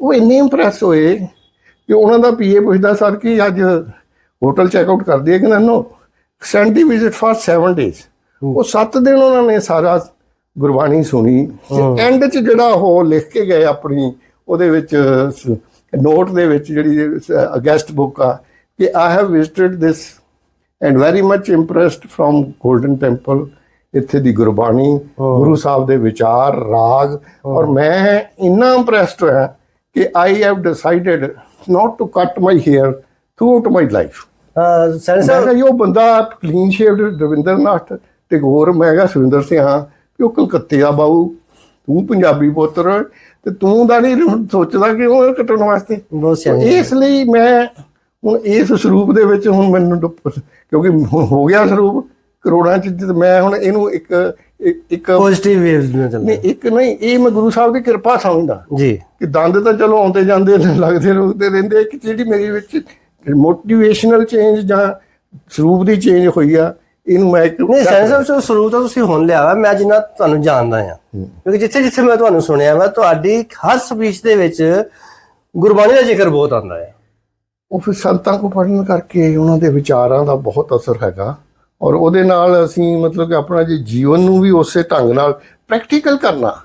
ਉਹ ਇੰਨੇ ਇੰਪ੍ਰੈਸ ਹੋਏ ਕਿ ਉਹਨਾਂ ਦਾ ਪੀਏ ਪੁੱਛਦਾ ਸਰ ਕਿ ਅੱਜ ਹੋਟਲ ਚੈੱਕ ਆਊਟ ਕਰ ਦਈਏ ਕਿ ਨੋ? ਸੈਂਡ ਦੀ ਵਿਜ਼ਿਟ ਫॉर 7 ਡੇਜ਼ ਉਹ 7 ਦਿਨ ਉਹਨਾਂ ਨੇ ਸਾਰਾ ਗੁਰਬਾਣੀ ਸੁਣੀ। ਐਂਡ 'ਚ ਜਿਹੜਾ ਉਹ ਲਿਖ ਕੇ ਗਏ ਆਪਣੀ ਉਹਦੇ ਵਿੱਚ ਨੋਟ ਦੇ ਵਿੱਚ ਜਿਹੜੀ ਗੈਸਟ ਬੁੱਕ ਆ ਕਿ I have visited this and very much impressed from Golden Temple ਇੱਥੇ ਦੀ ਗੁਰਬਾਣੀ ਗੁਰੂ ਸਾਹਿਬ ਦੇ ਵਿਚਾਰ ਰਾਗ ਔਰ ਮੈਂ ਇੰਨਾ ਇੰਪ੍ਰੈਸਡ ਹੋਇਆ ਕਿ I have decided not to cut my hair throughout my life ਸਾਹਿਬ ਕਿਹਾ ਉਹ ਬੰਦਾ ਕਲੀਨ ਸ਼ੇਵਡ ਰਵਿੰਦਰਨਾਥ ਟੈਗੋਰ ਮੈਂ ਕਿਹਾ ਸੁਰਿੰਦਰ ਸਿੰਘ ਹਾਂ ਕਿ ਉਹ ਕਲਕੱਤੇ ਆ ਬਾਊ ਤੂੰ ਪੰਜਾਬੀ ਪੁੱਤਰ ਤੇ ਤੂੰ ਦਾ ਨਹੀਂ ਸੋਚਦਾ ਕਿ ਉਹ ਕੱਟਣ ਵਾਸਤੇ ਇਸ ਲਈ ਮੈਂ ਹੁਣ ਇਸ ਸਰੂਪ ਦੇ ਵਿੱਚ ਹੁਣ ਮੈਨੂੰ ਕਿਉਂਕਿ ਹੋ ਗਿਆ ਸਰੂਪ ਕਰੋੜਾਂ ਚ ਮੈਂ ਹੁਣ ਇਹਨੂੰ ਇੱਕ ਇੱਕ- ਪੋਜ਼ਿਟਿਵ ਵੇਵਸ ਨਾਲ ਚੱਲਦੇ। ਨਹੀਂ ਇੱਕ ਨਹੀਂ ਇਹ ਮੈਂ ਗੁਰੂ ਸਾਹਿਬ ਦੀ ਕਿਰਪਾ ਸਮਝਦਾ। ਜੀ। ਕਿ ਦੰਦ ਤਾਂ ਚਲੋ ਆਉਂਦੇ ਜਾਂਦੇ ਲੱਗਦੇ ਰੁਕਦੇ ਰਹਿੰਦੇ ਇੱਕ ਜਿਹੜੀ ਮੇਰੀ ਵਿੱਚ ਮੋਟੀਵੇਸ਼ਨਲ ਚੇਂਜ ਜਾਂ ਸਰੂਪ ਦੀ ਚੇਂਜ ਹੋਈ ਆ ਇਹਨੂੰ ਮੈਂ ਇੱਕ ਨਹੀਂ ਸਾਹਿਬ ਜੋ ਸਰੂਪ ਤਾਂ ਤੁਸੀਂ ਹੁਣ ਲਿਆ ਵਾ ਮੈਂ ਜਿੰਨਾ ਤੁਹਾਨੂੰ ਜਾਣਦਾ ਆ ਕਿਉਂਕਿ ਜਿੱਥੇ ਜਿੱਥੇ ਮੈਂ ਤੁਹਾਨੂੰ ਸੁਣਿਆ ਵਾ ਤੁਹਾਡੀ ਹਰ ਸਪੀਚ ਦੇ ਵਿੱਚ ਗੁਰਬਾਣੀ ਦਾ ਜ਼ਿਕਰ ਬਹੁਤ ਆਉਂਦਾ ਹੈ। ਉਹ ਫਿਰ ਸੰਤਾਂ ਕੋ ਪੜਨ ਕਰਕੇ ਉਹਨਾਂ ਦੇ ਵਿਚਾਰਾਂ ਦਾ ਬਹੁਤ ਅਸਰ ਹੈਗਾ। ਔਰ ਉਹਦੇ ਨਾਲ ਅਸੀਂ ਮਤਲਬ ਕਿ ਆਪਣਾ ਜੇ ਜੀਵਨ ਨੂੰ ਵੀ ਉਸੇ ਢੰਗ ਨਾਲ ਪ੍ਰੈਕਟੀਕਲ ਕਰਨਾ।